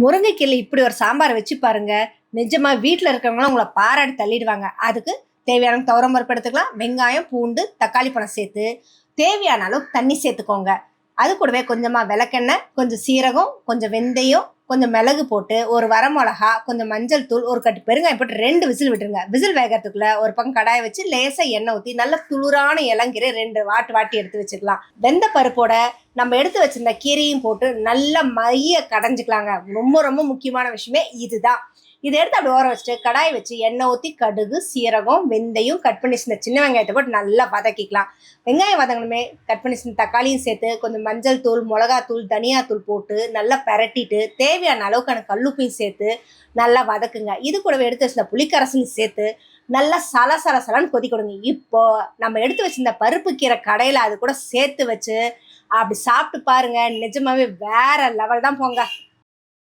முருங்கைக்கீரை இப்படி ஒரு சாம்பார் வச்சு பாருங்க. நிஜமா வீட்டில் இருக்கிறவங்களாம் உங்களை பாராட்டி தள்ளிடுவாங்க. அதுக்கு தேவையான துவரம் பருப்பு எடுத்துக்கலாம். வெங்காயம் பூண்டு தக்காளி பழம் சேர்த்து தேவையான அளவு தண்ணி சேர்த்துக்கோங்க. அது கூடவே கொஞ்சமாக விளக்கெண்ணெய் கொஞ்சம் சீரகம் கொஞ்சம் வெந்தயம் கொஞ்சம் மிளகு போட்டு ஒரு வரமிளகா கொஞ்சம் மஞ்சள் தூள் ஒரு கட்டு பெருங்காயம் போட்டு ரெண்டு விசில் விட்டுருங்க. விசில் வேகிறதுக்குள்ள ஒரு பக்கம் கடாயை வச்சு லேசாக எண்ணெய் ஊற்றி நல்ல துளுரான இளங்கீரை ரெண்டு வாட்டு வாட்டி எடுத்து வச்சுக்கலாம் வெந்த பருப்போட நம்ம எடுத்து வச்சிருந்த கீரையும் போட்டு நல்லா மைய கடைஞ்சிக்கலாங்க. ரொம்ப ரொம்ப முக்கியமான விஷயமே இதுதான். இதை எடுத்து அப்படி ஓர வச்சுட்டு கடாய் வச்சு எண்ணெய் ஊற்றி கடுகு சீரகம் வெந்தயம் கட் பண்ணி சின்ன சின்ன வெங்காயத்தை போட்டு நல்லா வதக்கிக்கலாம். வெங்காயம் வதங்கணுமே கட் பண்ணி சின்ன தக்காளியும் சேர்த்து கொஞ்சம் மஞ்சள் தூள் மிளகாத்தூள் தனியாத்தூள் போட்டு நல்லா பிரட்டிட்டு தேவையான அளவுக்கான கல்லுப்பையும் சேர்த்து நல்லா வதக்குங்க. இது கூடவே எடுத்து வச்சிருந்த புளிக்கரசலையும் சேர்த்து நல்லா சல சல சலன்னு கொதி கொடுங்க இப்போ நம்ம எடுத்து வச்சிருந்த பருப்பு கீரை கடையில் அது கூட சேர்த்து வச்சு அப்படி சாப்பிட்டு பாருங்க. நிஜமாவே வேற லெவல் தான் போங்க.